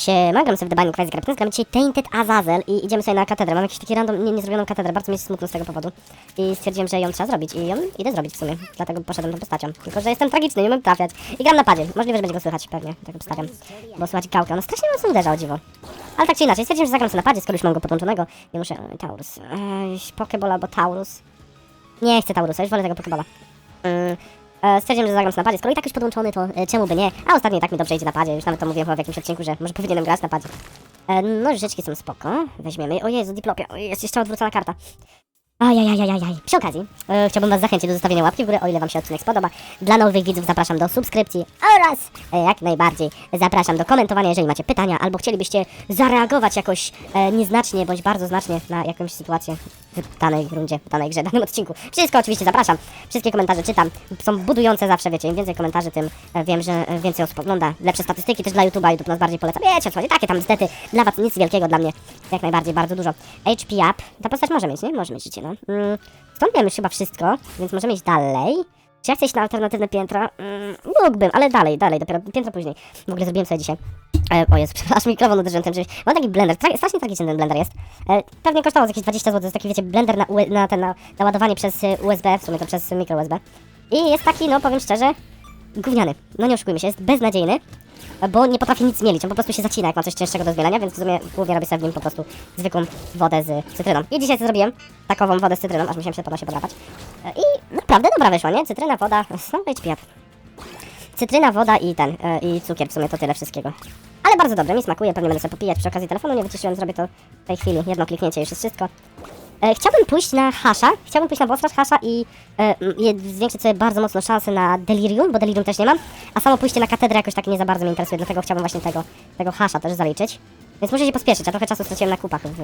Siema, gram sobie w Isaac Reptins, gramy dzisiaj Tainted Azazel i idziemy sobie na katedrę. Mam jakiś taki random, nie, niezrobioną katedrę, bardzo mi jest smutno z tego powodu. I stwierdziłem, że ją trzeba zrobić i ją idę zrobić w sumie. Dlatego poszedłem tą postacią. Tylko, że jestem tragiczny, nie umiem trafiać. I gram na padzie. Możliwe, że będzie go słychać pewnie, tak obstawiam. Bo słychać gałkę, ona strasznie mocno uderza o dziwo. Ale tak czy inaczej, stwierdziłem, że zagram sobie na padzie, skoro już mam go podłączonego. Nie muszę... Taurus. Eee, Pokeball albo Taurus. Nie chcę Taurusa, już wolę tego Pokeballa. Mm, e, Stwierdziłem, że zagram sobie na padzie. Skoro i tak już podłączony, to e, czemu by nie? A ostatnio tak mi dobrze idzie na padzie. Już nawet to mówiłem chyba w jakimś odcinku, że może powinienem grać na padzie. E, No, rzeczki są spoko. Weźmiemy. O Jezu, diplopia. Jest jeszcze odwrócona karta. Ajajajajajaj. Przy okazji, chciałbym Was zachęcić do zostawienia łapki w górę, o ile Wam się odcinek spodoba. Dla nowych widzów zapraszam do subskrypcji oraz jak najbardziej zapraszam do komentowania, jeżeli macie pytania albo chcielibyście zareagować jakoś nieznacznie bądź bardzo znacznie na jakąś sytuację w danej rundzie, w danej grze, w danym odcinku. Wszystko oczywiście zapraszam. Wszystkie komentarze czytam. Są budujące zawsze, wiecie. Im więcej komentarzy, tym e, wiem, że e, więcej osób ogląda. Lepsze statystyki też dla YouTube'a. YouTube nas bardziej poleca. Wiecie, chodzi. Takie tam niestety dla Was nic wielkiego, dla mnie jak najbardziej bardzo dużo. HP up. Ta postać może mieć, nie? Może mieć no. Mm, stąd wiemy już chyba wszystko, więc możemy iść dalej. Czy ja chcę iść na alternatywne piętro? Mm, mógłbym, ale dalej, dalej, dopiero piętro później. W ogóle zrobiłem sobie dzisiaj. E, o Jezu, przepraszam, mikrofon uderzyłem tym czymś. Mam taki blender, tra- strasznie tragiczny ten blender jest. E, pewnie kosztował jakieś 20 zł, to jest taki, wiecie, blender na, na, ten, na, na ładowanie przez e, USB, w sumie to przez mikro USB. I jest taki, no powiem szczerze, gówniany. No nie oszukujmy się, jest beznadziejny, bo nie potrafi nic zmielić, on po prostu się zacina, jak ma coś cięższego do zmielenia, więc w sumie głównie robię sobie w nim po prostu zwykłą wodę z cytryną. I dzisiaj zrobiłem takową wodę z cytryną, aż musiałem się po nosie podrapać. E, I naprawdę dobra wyszła, nie? Cytryna, woda, no HP. Cytryna, woda i ten, e, i cukier, w sumie to tyle wszystkiego. Ale bardzo dobre, mi smakuje, pewnie będę sobie popijać przy okazji telefonu, nie wyciszyłem, zrobię to w tej chwili, jedno kliknięcie już jest wszystko. E, chciałbym pójść na hasza, chciałbym pójść na bossrush hasza i e, zwiększyć sobie bardzo mocno szanse na delirium, bo delirium też nie mam, a samo pójście na katedrę jakoś tak nie za bardzo mnie interesuje, dlatego chciałbym właśnie tego, tego hasza też zaliczyć. Więc muszę się pospieszyć, a trochę czasu straciłem na kupach w,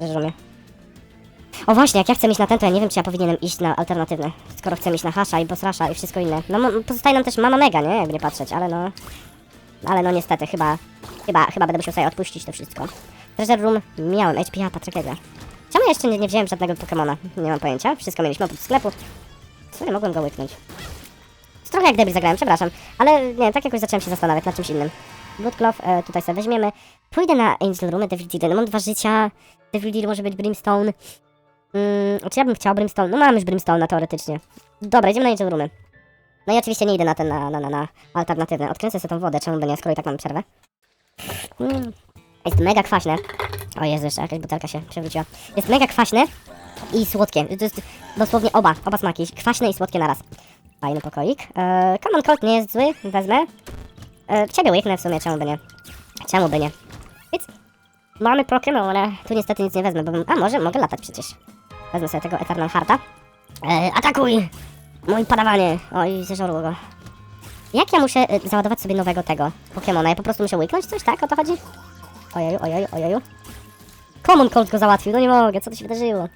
w. O właśnie, jak ja chcę iść na ten, to ja nie wiem, czy ja powinienem iść na alternatywne, skoro chcę iść na hasza i bossrusha i wszystko inne. No pozostaje nam też Mama Mega, nie? Jakby nie patrzeć, ale no... Ale no niestety, chyba, chyba, chyba będę musiał sobie odpuścić to wszystko. Treasure Room miałem, HP Apa, tragedia. Czemu ja jeszcze nie, nie wziąłem żadnego Pokemona? Nie mam pojęcia. Wszystko mieliśmy oprócz sklepu. W sumie mogłem go łyknąć. Trochę jak debil zagrałem, przepraszam. Ale nie, tak jakoś zacząłem się zastanawiać nad czymś innym. Bloodcloth e, tutaj sobie weźmiemy. Pójdę na Angel Room, Devil Deal. No mam dwa życia. Devil Deal może być Brimstone. Mm, czy ja bym chciał Brimstone? No mam już Brimstone teoretycznie. Dobra, idziemy na Angel Roomy. No i oczywiście nie idę na ten, na, na, na, na alternatywne. Odkręcę sobie tą wodę, czemu by nie, skoro i tak mam przerwę. Mm. Jest mega kwaśne. O Jezu, jeszcze jakaś butelka się przewróciła. Jest mega kwaśne i słodkie. To jest dosłownie oba, oba smaki. Kwaśne i słodkie naraz. Fajny pokoik. Eee, Common Cold nie jest zły, wezmę. Eee, ciebie łyknę w sumie, czemu by nie? Czemu by nie? Więc mamy Pokemona. Tu niestety nic nie wezmę, bo bym... A może, mogę latać przecież. Wezmę sobie tego Eternal Hearta. Eee, atakuj! Mój padawanie! Oj, zeżarło go. Jak ja muszę e, załadować sobie nowego tego Pokemona? Ja po prostu muszę łyknąć coś, tak? O to chodzi? Ojeju, ojeju, ojeju. Common Cold go załatwił, no nie mogę, co tu się wydarzyło?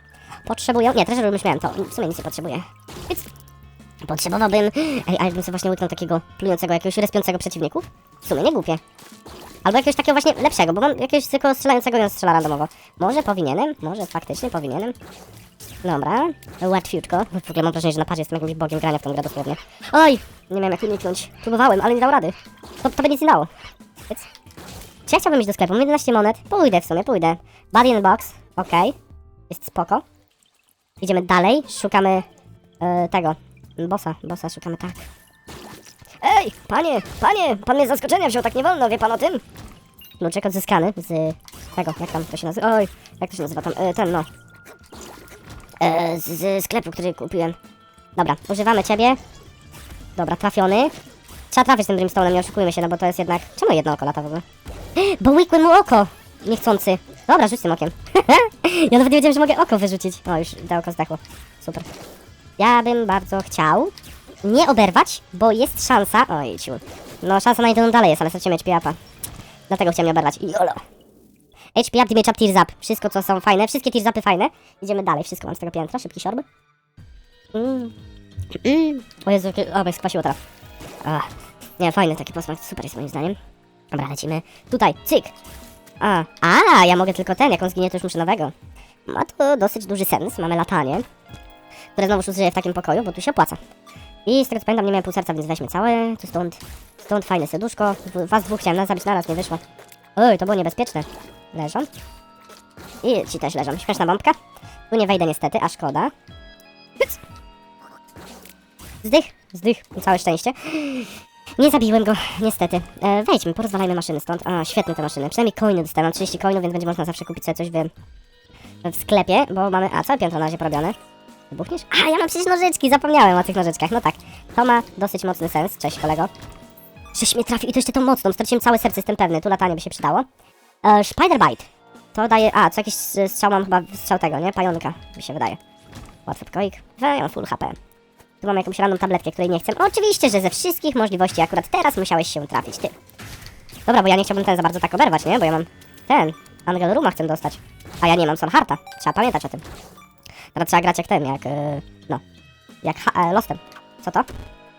Potrzebuję... Nie, Treasure miałem, to w sumie nic nie potrzebuję. Więc... Potrzebowałbym... Ej, ale bym sobie właśnie łyknął takiego plującego, jakiegoś respiącego przeciwników? W sumie nie głupie. Albo jakiegoś takiego właśnie lepszego, bo mam jakiegoś tylko strzelającego i on strzela randomowo. Może powinienem, może faktycznie powinienem. Dobra, łatwiutko. W ogóle mam wrażenie, że na padzie jestem jakimś bogiem grania w tą grę dosłownie. Oj, nie miałem jak uniknąć. Próbowałem, ale nie dał rady. To, to by nic nie dało. Więc... Czy ja chciałbym iść do sklepu? Mam 11 monet. Pójdę w sumie, pójdę. Body box, okej. Jest spoko. Idziemy dalej, szukamy e, tego. Bossa, bossa szukamy, tak. Ej, panie, panie, pan mnie z zaskoczenia wziął, tak nie wolno, wie pan o tym? Kluczyk odzyskany z tego, jak tam to się nazywa? Oj, jak to się nazywa tam? E, ten, no. E, z, z sklepu, który kupiłem. Dobra, używamy ciebie. Dobra, trafiony. Trzeba trafić tym Brimstone'em, nie oszukujmy się, no bo to jest jednak... Czemu jedno oko lata w ogóle? Bo łykłem mu oko! Niechcący. Dobra, rzuć tym okiem. ja nawet nie wiedziałem, że mogę oko wyrzucić. O, już to oko zdechło. Super. Ja bym bardzo chciał nie oberwać, bo jest szansa... Oj, ciu. No, szansa na jedną dalej jest, ale stracimy HP upa. Dlatego chciałem nie oberwać. Jolo. HP up, damage up, tears up. Wszystko, co są fajne. Wszystkie tears upy fajne. Idziemy dalej. Wszystko mam z tego piętra. Szybki siorb. Mm. Mm. O Jezu, o, mnie teraz. Nie, fajny taki posmak. Super jest moim zdaniem. Dobra, lecimy. Tutaj, cyk. A, a, ja mogę tylko ten. Jak on zginie, to już muszę nowego. Ma to dosyć duży sens. Mamy latanie. Które znowu użyję w takim pokoju, bo tu się opłaca. I z tego co pamiętam, nie miałem pół serca, więc weźmy całe. Tu stąd, stąd fajne serduszko. Was dwóch chciałem zabić naraz, nie wyszło. Oj, to było niebezpieczne. Leżą. I ci też leżą. Śmieszna bombka. Tu nie wejdę niestety, a szkoda. Zdych, zdych. Całe szczęście. Nie zabiłem go, niestety. E, wejdźmy, porozwalajmy maszyny stąd. A, świetne te maszyny. Przynajmniej coiny dostałem. Mam 30 coinów, więc będzie można zawsze kupić sobie coś w, w sklepie, bo mamy... A, całe piętro na razie porobione. Wybuchniesz? A, ja mam przecież nożyczki, zapomniałem o tych nożyczkach. No tak, to ma dosyć mocny sens. Cześć, kolego. Żeś mnie trafił i to jeszcze tą mocną. Straciłem całe serce, jestem pewny. Tu latanie by się przydało. E, Spider-Bite. To daje... A, co jakiś s- strzał mam chyba... Strzał tego, nie? Pająka, mi się wydaje. Łatwy pokoik. We, mam full HP. Tu mam jakąś random tabletkę, której nie chcę. Oczywiście, że ze wszystkich możliwości akurat teraz musiałeś się trafić, ty. Dobra, bo ja nie chciałbym ten za bardzo tak oberwać, nie? Bo ja mam ten. Angel Ruma chcę dostać. A ja nie mam Solharta. Trzeba pamiętać o tym. Teraz trzeba grać jak ten, jak... Yy, no. Jak ha- e, Lostem. Co to?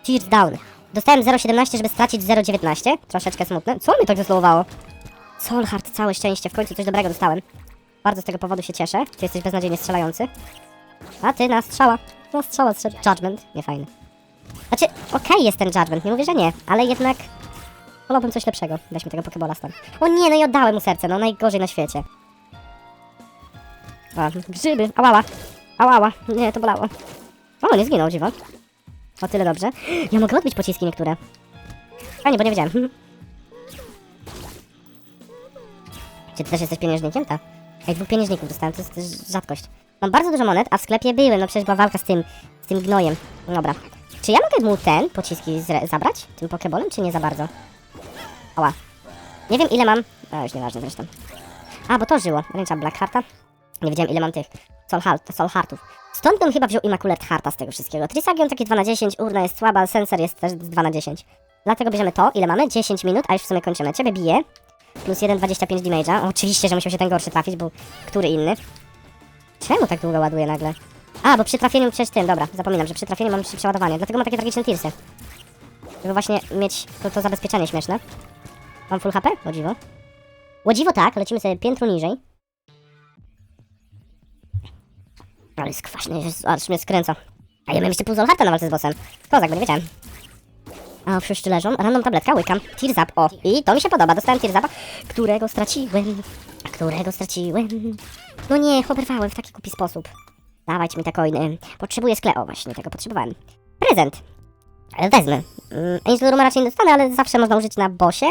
Tears Down. Dostałem 0,17, żeby stracić 0,19. Troszeczkę smutne. Co mi tak zeslowowało? Solhart, całe szczęście. W końcu coś dobrego dostałem. Bardzo z tego powodu się cieszę. Ty jesteś beznadziejnie strzelający. A ty na strzała. Strzała strzela. Judgment. Nie fajny. Znaczy, okej jest ten Judgment, nie mówię, że nie, ale jednak wolałbym coś lepszego. Weźmy tego Pokebola stąd. O nie, no i oddałem mu serce, no najgorzej na świecie. A, grzyby, ałała, ałała, nie, to bolało. O, nie zginął, dziwo. O tyle dobrze. Ja mogę odbić pociski niektóre. A nie, bo nie wiedziałem. Czy ty też jesteś pieniężnikiem? Tak. Ej, dwóch pieniężników dostałem, to jest rzadkość. Mam bardzo dużo monet, a w sklepie byłem, no przecież była walka z tym, z tym gnojem. Dobra. Czy ja mogę mu ten pociski zabrać? Tym pokebolem, czy nie za bardzo? Ała. Nie wiem ile mam... A, już nieważne zresztą. A, bo to żyło. Ręcza Blackhearta. Nie wiedziałem ile mam tych Soul, Heart, soul Heartów. Stąd bym chyba wziął Immaculate Hearta z tego wszystkiego. Trisagion takie 2 na 10, Urna jest słaba, Sensor jest też 2 na 10. Dlatego bierzemy to. Ile mamy? 10 minut, a już w sumie kończymy. Ciebie bije. Plus 1,25 damage'a. Oczywiście, że musiał się ten gorszy trafić, bo który inny? Czemu tak długo ładuje nagle? A, bo przy trafieniu przecież tym, dobra, zapominam, że przy trafieniu mam szybsze dlatego mam takie tragiczne tirsy. Żeby właśnie mieć to, to zabezpieczenie śmieszne. Mam full HP? O dziwo. O dziwo tak, lecimy sobie piętro niżej. Ale jest kwaśny, aż mnie skręca. A ja miałem jeszcze pół Zolharta na walce z bossem. Kozak, bo nie wiedziałem. A wszyscy leżą. Random tabletka, łykam. Tears up. O, i to mi się podoba. Dostałem Tears upa, którego straciłem. Którego straciłem. No nie, oberwałem w taki głupi sposób. Dawajcie mi te coiny. Potrzebuję skle... O, właśnie, tego potrzebowałem. Prezent. Wezmę. Mm, Angel raczej nie dostanę, ale zawsze można użyć na bosie.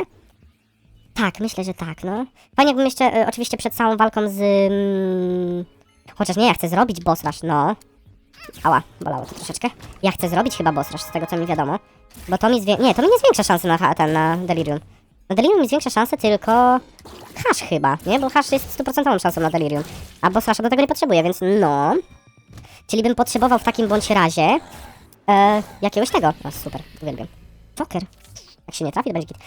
Tak, myślę, że tak, no. Fajnie jakbym jeszcze, e, oczywiście przed całą walką z... Mm, chociaż nie, ja chcę zrobić boss rush, no. Ała, bolało to troszeczkę. Ja chcę zrobić chyba boss rush, z tego co mi wiadomo. Bo to mi zwię... Nie, to mi nie zwiększa szansy na, ten, na Delirium. Na Delirium zwiększa szanse tylko... Hash chyba, nie? Bo hash jest stuprocentową szansą na Delirium. A boss rusha do tego nie potrzebuje, więc no... Czyli bym potrzebował w takim bądź razie... E, jakiegoś tego. O, super, uwielbiam. Joker. Jak się nie trafi, to będzie git.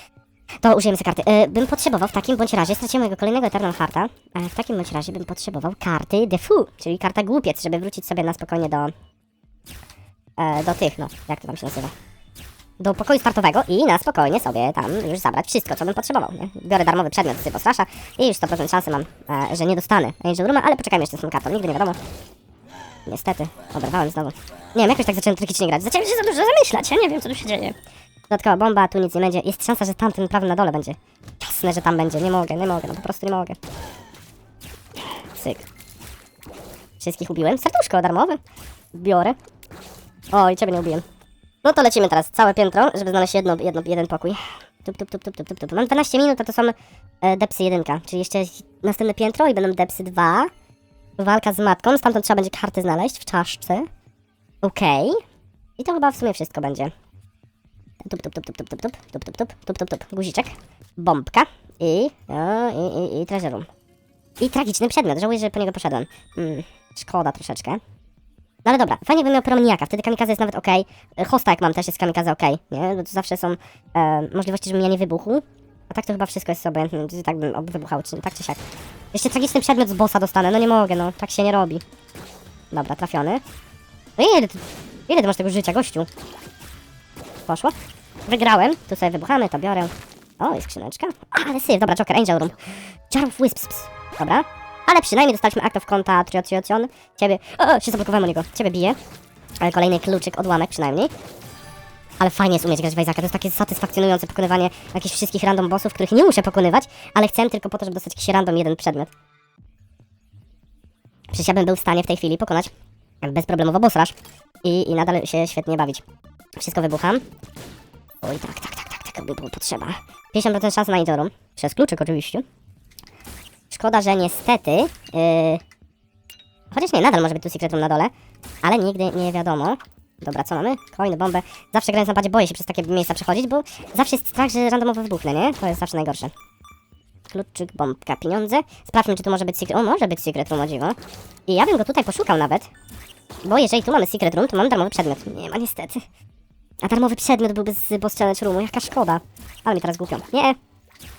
To użyjemy sobie karty. E, bym potrzebował w takim bądź razie, straciłem mojego kolejnego Eternal Hearta, e, w takim bądź razie bym potrzebował karty The Fu, czyli karta głupiec, żeby wrócić sobie na spokojnie do... E, do tych, no, jak to tam się nazywa? Do pokoju startowego i na spokojnie sobie tam już zabrać wszystko, co bym potrzebował, nie? Biorę darmowy przedmiot z Cybo Strasza i już 100% szansy mam, e, że nie dostanę Angel Rooma, ale poczekajmy jeszcze z tą kartą, nigdy nie wiadomo. Niestety, oberwałem znowu. Nie wiem, jakoś tak zacząłem tragicznie grać. Zacząłem się za dużo zamyślać, ja nie wiem, co tu się dzieje. Dodatkowa bomba, tu nic nie będzie. Jest szansa, że tamten prawy na dole będzie. Jasne, że tam będzie. Nie mogę, nie mogę, no po prostu nie mogę. Syk. Wszystkich ubiłem. Serduszko darmowe. Biorę. O, i ciebie nie ubiłem. No to lecimy teraz. Całe piętro, żeby znaleźć jedno, jedno, jeden pokój. Tup, tup, tup, tup, tup, tup, tup. Mam 12 minut, a to są e, depsy 1, czyli jeszcze następne piętro i będą depsy 2. Walka z matką, stamtąd trzeba będzie karty znaleźć w czaszce. Okej. I to chyba w sumie wszystko będzie. Tup, tup, tup, tup, tup, tup, tup, tup, tup, tup, tup, tup, tup, guziczek, bombka i, o, i, i, i treasure room. I tragiczny przedmiot, żałuję, że po niego poszedłem. Mm, szkoda troszeczkę. No ale dobra, fajnie bym miał promniaka, wtedy kamikaze jest nawet ok. Hosta jak mam też jest kamikaze ok, nie? Bo to zawsze są e, możliwości, żebym ja nie wybuchł. A tak to chyba wszystko jest sobie, czy tak bym wybuchał, czy tak czy siak. Jeszcze tragiczny przedmiot z bossa dostanę, no nie mogę, no, tak się nie robi. Dobra, trafiony. No ile ty, ile ty masz tego życia, gościu? Poszło. Wygrałem. Tu sobie wybuchamy, to biorę. O, jest skrzyneczka. Ale syf, dobra, Joker, Angel Room. Jar of Wisps. Dobra. Ale przynajmniej dostaliśmy Act of Konta, Triocion. Ciebie... O, się zablokowałem o niego. Ciebie bije. Ale kolejny kluczyk, odłamek przynajmniej. Ale fajnie jest umieć grać w Isaaca, to jest takie satysfakcjonujące pokonywanie jakichś wszystkich random bossów, których nie muszę pokonywać, ale chcę tylko po to, żeby dostać jakiś random jeden przedmiot. Przecież ja bym był w stanie w tej chwili pokonać bezproblemowo boss rush i, i nadal się świetnie bawić. Wszystko wybucham. Oj, tak, tak, tak, tak, tak, by było potrzeba. 50% szans na Idorum, przez kluczyk oczywiście. Szkoda, że niestety... Yy... Chociaż nie, nadal może być tu Secret Room na dole, ale nigdy nie wiadomo. Dobra, co mamy? Coin, bombę. Zawsze grając na padzie boję się przez takie miejsca przechodzić, bo zawsze jest strach, że randomowo wybuchnę, nie? To jest zawsze najgorsze. Kluczyk, bombka, pieniądze. Sprawdźmy, czy tu może być secret... O, może być secret room, o dziwo. I ja bym go tutaj poszukał nawet. Bo jeżeli tu mamy secret room, to mamy darmowy przedmiot. Nie ma niestety. A darmowy przedmiot byłby z boss challenge roomu, jaka szkoda. Ale mi teraz głupio. Nie.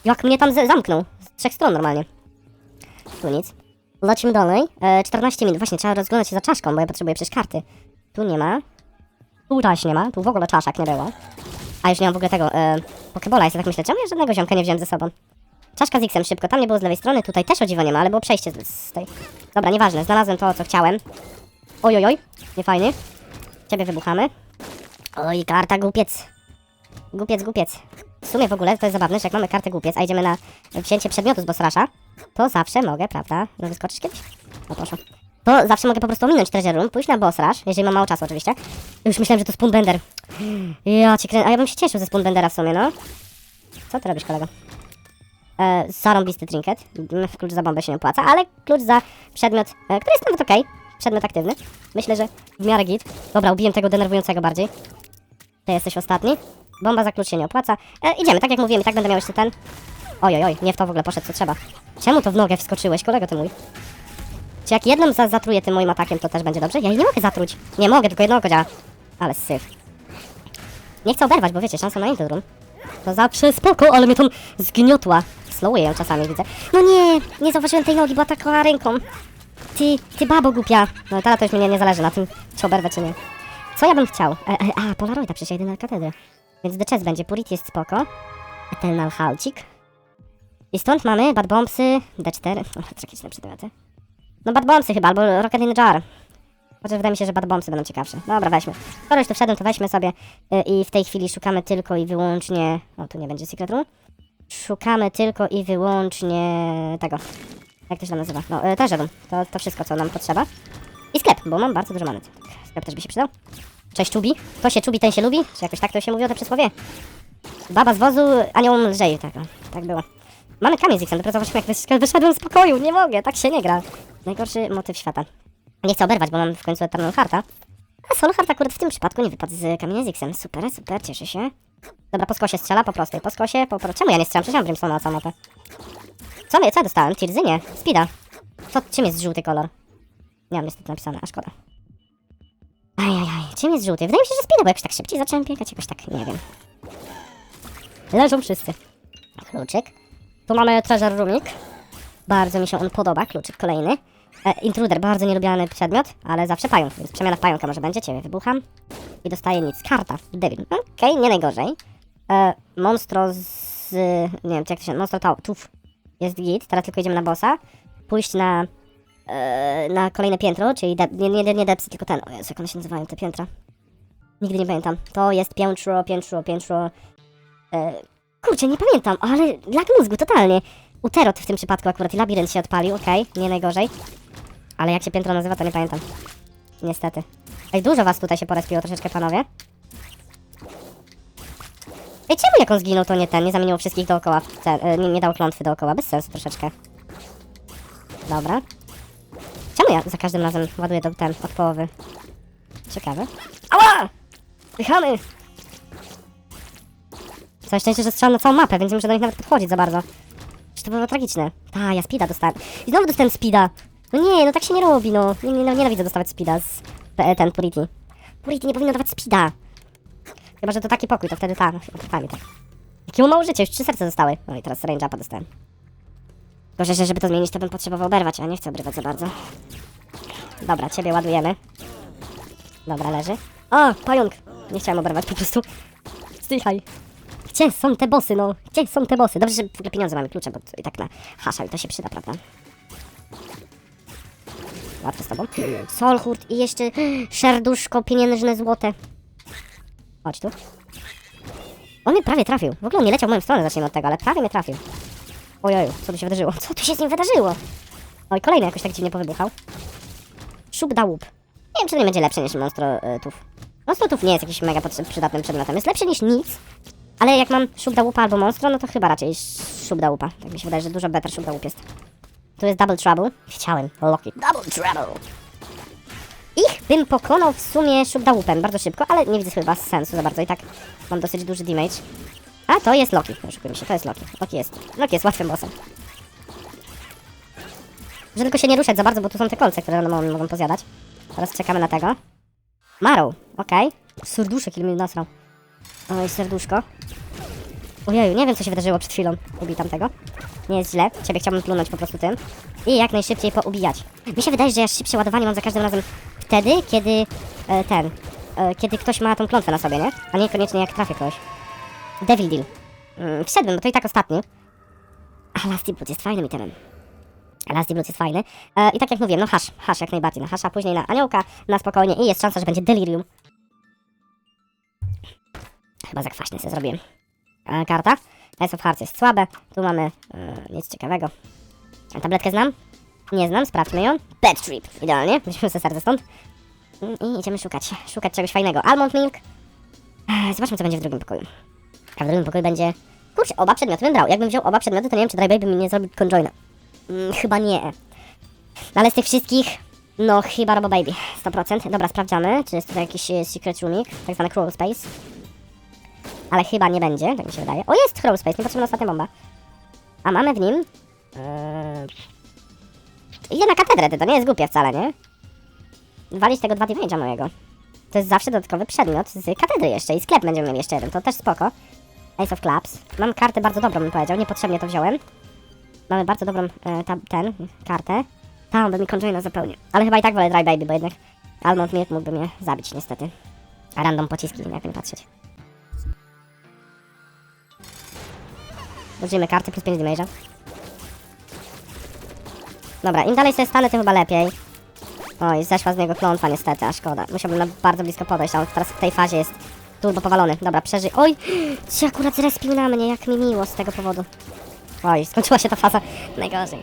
Jak mnie tam zamknął. Z trzech stron normalnie. Tu nic. Lecimy dalej. E, 14 minut. Właśnie, trzeba rozglądać się za czaszką, bo ja potrzebuję przecież karty. Tu nie ma. Tu też nie ma. Tu w ogóle czaszek nie było. A już nie mam w ogóle tego, e, Pokebola, jest tak myślę, czemu ja żadnego ziomka nie wziąłem ze sobą? Czaszka z X-em szybko, tam nie było z lewej strony, tutaj też o dziwo nie ma, ale było przejście z, z tej... Dobra, nieważne, znalazłem to, co chciałem. Oj, oj, oj, nie fajny. Ciebie wybuchamy. Oj, karta głupiec. Głupiec, głupiec. W sumie w ogóle to jest zabawne, że jak mamy kartę głupiec, a idziemy na wzięcie przedmiotu z bossrasza, to zawsze mogę, prawda? No wyskoczysz kiedyś? No proszę. To zawsze mogę po prostu ominąć treasure room, pójść na boss rush, jeżeli mam mało czasu oczywiście. Już myślałem, że to spoonbender. Ja cię krę... A ja bym się cieszył ze spoonbendera w sumie, no. Co ty robisz, kolego? E, zarąbisty trinket. Klucz za bombę się nie opłaca, ale klucz za przedmiot, e, który jest nawet okej. Przedmiot aktywny. Myślę, że w miarę git. Dobra, ubiłem tego denerwującego bardziej. Ty jesteś ostatni. Bomba za klucz się nie opłaca. E, idziemy, tak jak mówiłem, i tak będę miał jeszcze ten. Oj, oj, oj, nie w to w ogóle poszedł, co trzeba. Czemu to w nogę wskoczyłeś, kolego ty mój? Czy jak jedną za zatruję tym moim atakiem, to też będzie dobrze? Ja jej nie mogę zatruć. Nie mogę, tylko jednego działa. Ale syf. Nie chcę oberwać, bo wiecie, szansa na Introdrum. To zawsze spoko, ale mnie tam zgniotła. Slowuję ją czasami, widzę. No nie, nie zauważyłem tej nogi, bo atakowała ręką. Ty, ty babo głupia. No teraz to już mnie nie zależy na tym, czy oberwę, czy nie. Co ja bym chciał? E, e, a, Polaroida, przecież ja idę na katedrę. Więc The Chess będzie, Purit jest spoko. Eternal Halcik. I stąd mamy Bad Bombsy, D4. O, tragiczne przedmioty. No Bad Bombsy chyba, albo Rocket in the Jar. Chociaż wydaje mi się, że Bad Bombsy będą ciekawsze. Dobra, weźmy. Skoro już tu wszedłem, to weźmy sobie y, i w tej chwili szukamy tylko i wyłącznie... O, tu nie będzie Secret Room. Szukamy tylko i wyłącznie tego. Jak to się nazywa? No, y, też room. To, to wszystko, co nam potrzeba. I sklep, bo mam bardzo dużo monet. Sklep też by się przydał. Cześć, czubi. Kto się czubi, ten się lubi? Czy jakoś tak to się mówi o te przysłowie? Baba z wozu, anioł lżej. Tak, tak było. Mamy kamień z X-em, jak wysz- wyszedłem z pokoju. Nie mogę, tak się nie gra. Najgorszy motyw świata. Nie chcę oberwać, bo mam w końcu Eternal Hearta. A Solo Heart akurat w tym przypadku nie wypadł z kamienia z X-em. Super, super, cieszę się. Dobra, po skosie strzela, po prostej. Po skosie, po pro... Czemu ja nie strzelam? Przecież mam Brimstone'a na mapę. Co, mnie- co ja dostałem? Tirzy? Nie. Speeda. Co, czym jest żółty kolor? Nie mam niestety napisane, a szkoda. Ajajaj, czym jest żółty? Wydaje mi się, że Speeda, bo jakoś tak szybciej zacząłem biegać, jakoś tak, nie wiem. Leżą wszyscy. Kluczyk. Tu mamy treasure roomik. Bardzo mi się on podoba, kluczyk kolejny. E, intruder, bardzo nielubiany przedmiot, ale zawsze pająk, więc przemiana w pająka może będzie. Ciebie wybucham. I dostaję nic. Karta. Devil. Okej, nie najgorzej. E, monstro z... Nie wiem, jak to się... Monstro tuf. Jest git. Teraz tylko idziemy na bossa. Pójść na... E, na kolejne piętro, czyli... De- nie, nie, nie depsy, tylko ten. O Jezu, jak one się nazywają, te piętra. Nigdy nie pamiętam. To jest piętro, piętro, piętro... E, kurczę, nie pamiętam, ale lag mózgu, totalnie. Uterot w tym przypadku akurat i labirynt się odpalił, okej, nie najgorzej. Ale jak się piętro nazywa, to nie pamiętam. Niestety. Ej, dużo was tutaj się porespiło troszeczkę, panowie. Ej, czemu jak on zginął, to nie ten, nie zamieniło wszystkich dookoła, ten, e, nie, nie dał klątwy dookoła, bez sensu troszeczkę. Dobra. Czemu ja za każdym razem ładuję do ten, od połowy? Ciekawe. Ała! Wychamy! Całe szczęście, że strzelam na całą mapę, więc nie muszę do nich nawet podchodzić za bardzo. Czy to było tragiczne? Ta, ja speeda dostałem. I znowu dostałem speeda. No nie, no tak się nie robi, no. Nie, nie, nienawidzę dostawać speeda z e, ten Purity. Purity nie powinno dawać speeda. Chyba, że to taki pokój, to wtedy tak. Fajnie tak. Jakie mało już trzy serca zostały. No i teraz range dostałem. Gorzej, że żeby to zmienić, to bym potrzebował oberwać, a nie chcę obrywać za bardzo. Dobra, ciebie ładujemy. Dobra, leży. O, pająk! Nie chciałem oberwać po prostu. Zdychaj. Gdzie są te bossy, no? Gdzie są te bossy? Dobrze, że w ogóle pieniądze mamy klucze, bo i tak na hasza i to się przyda, prawda? Łatwo z tobą. Solhurt i jeszcze serduszko pieniężne złote. Chodź tu. On mnie prawie trafił. W ogóle nie leciał w moją stronę, zacznijmy od tego, ale prawie mnie trafił. Ojeju, co tu się wydarzyło? Co tu się z nim wydarzyło? Oj, kolejny jakoś tak dziwnie powybuchał. Szub da łup. Nie wiem, czy to nie będzie lepsze niż monstrotów. Monstrotów nie jest jakimś mega przydatnym przedmiotem. Jest lepszy niż nic, ale jak mam szub da łupa albo monstro, no to chyba raczej szub da łupa. Tak mi się wydaje, że dużo better szub da łup jest. Tu jest Double Trouble. Chciałem. Loki. Double Trouble. Ich bym pokonał w sumie łupem bardzo szybko, ale nie widzę chyba sensu za bardzo i tak mam dosyć duży damage. A to jest Loki. Oszukujmy się, to jest Loki. Loki jest. Loki jest łatwym bossem. Że tylko się nie ruszać za bardzo, bo tu są te kolce, które no, mogą pozjadać. Teraz czekamy na tego. Marrow, okej. Serduszek, ile mi nasrał. Oj, serduszko. Ojeju, nie wiem co się wydarzyło przed chwilą. Ubij tamtego. Nie jest źle. Ciebie chciałbym plunąć po prostu tym. I jak najszybciej poubijać. Mi się wydaje, że ja szybsze ładowanie mam za każdym razem wtedy, kiedy e, ten... E, kiedy ktoś ma tą klątwę na sobie, nie? A niekoniecznie jak trafię kogoś. Devil Deal. Mm, wszedłem, bo to i tak ostatni. A Lasty Blood jest fajnym itemem. Lasty Blood jest fajny. E, I tak jak mówiłem, no hash, hash jak najbardziej. Na hasza, później na aniołka, na spokojnie i jest szansa, że będzie delirium. Chyba za kwaśny sobie zrobiłem. E, karta. Ace of Hearts jest słabe. Tu mamy e, nic ciekawego. Tabletkę znam? Nie znam, sprawdźmy ją. Bad Trip. Idealnie. Weźmy sobie serce stąd. I idziemy szukać. Szukać czegoś fajnego. Almond Milk. Ech, Zobaczmy, co będzie w drugim pokoju. A w drugim pokoju będzie... Kurczę, oba przedmioty bym brał. Jakbym wziął oba przedmioty, to nie wiem, czy Drybaby mi nie zrobił conjoina. Mm, chyba nie. No ale z tych wszystkich... No, chyba Robo Baby. 100%. Dobra, sprawdzamy, czy jest tutaj jakiś e, secret roomik, tak zwany crawl space. Ale chyba nie będzie, tak mi się wydaje. O, jest crawl space, nie patrzymy na ostatnia bomba. A mamy w nim... Yy... Idę na katedrę, to nie jest głupie wcale, nie? Walić tego dwa damage'a mojego. To jest zawsze dodatkowy przedmiot z katedry jeszcze i sklep będziemy mieli jeszcze jeden, to też spoko. Ace of Clubs. Mam kartę bardzo dobrą, bym powiedział, niepotrzebnie to wziąłem. Mamy bardzo dobrą, e, ta, ten, kartę. Tam by mi conjoina zupełnie. Ale chyba i tak wolę Dry Baby, bo jednak Almond Milk mógłby mnie zabić niestety. A random pociski, jak nie patrzeć. Użyjmy karty plus 5 damage'a. Dobra, im dalej sobie stanę, tym chyba lepiej. Oj, zeszła z niego klątwa niestety, a szkoda. Musiałbym na bardzo blisko podejść, a on teraz w tej fazie jest turbo powalony. Dobra, przeżyj. Oj, się akurat zrespił na mnie, jak mi miło z tego powodu. Oj, skończyła się ta faza. Najgorzej.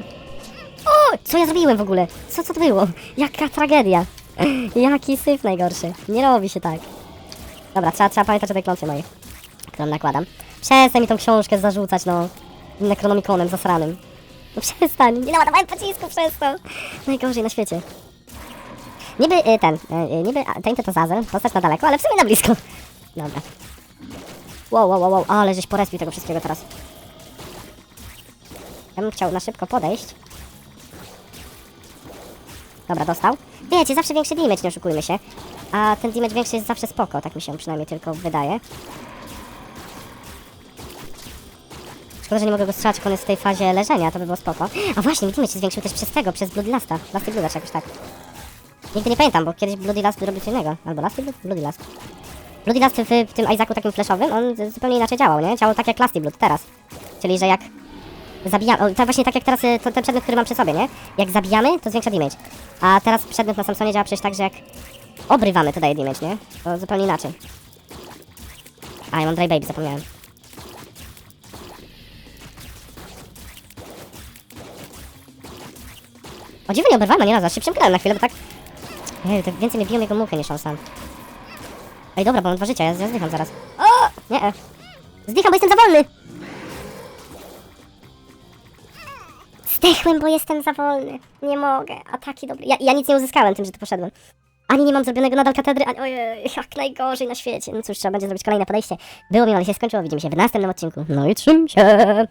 O, co ja zrobiłem w ogóle? Co, co to było? Jaka tragedia. Jaki syf najgorszy. Nie robi się tak. Dobra, trzeba, trzeba pamiętać o tej klątwie mojej, którą nakładam. Przestań mi tą książkę zarzucać, no. Necronomiconem zasranym. No przestań, nie naładowałem pocisku przez to. Najgorzej na świecie. Niby y, ten, y, niby Tainted to Zazel, postać na daleko, ale w sumie na blisko. Dobra. Wow, wow, wow, wow, ale żeś porespił tego wszystkiego teraz. Ja bym chciał na szybko podejść. Dobra, dostał. Wiecie, zawsze większy damage, nie oszukujmy się. A ten damage większy jest zawsze spoko, tak mi się przynajmniej tylko wydaje. Szkoda, że nie mogę go strzelać, on jest w tej fazie leżenia, to by było spoko. A właśnie, damage się zwiększył też przez tego, przez Bloody Lasta. Lasty Blooda, czy jakoś tak. Nigdy nie pamiętam, bo kiedyś Bloody Last robił co innego. Albo Lasty Blood? Bloody Last. Bloody Last w, w tym Isaacu takim flashowym, on zupełnie inaczej działał, nie? Działał tak jak Lasty Blood teraz. Czyli, że jak zabijamy, to właśnie tak jak teraz y, to, ten przedmiot, który mam przy sobie, nie? Jak zabijamy, to zwiększa damage. A teraz przedmiot na Samsonie działa przecież tak, że jak obrywamy, to daje damage, nie? To zupełnie inaczej. A, ja mam Dry Baby, zapomniałem. O dziwo nie oberwałem, a nie raz, aż się na chwilę, bo tak... Ej, to więcej mnie biją jego muchy niż on sam. Ej, dobra, bo mam dwa życia, ja, ja zdycham zaraz. O! Nie, e. Zdycham, bo jestem za wolny! Zdechłem, bo jestem za wolny. Nie mogę. Ataki dobre. Ja, ja nic nie uzyskałem tym, że tu poszedłem. Ani nie mam zrobionego nadal katedry, ani ojej, jak najgorzej na świecie. No cóż, trzeba będzie zrobić kolejne podejście. Było mi, ale się skończyło. Widzimy się w następnym odcinku. No i trzym się!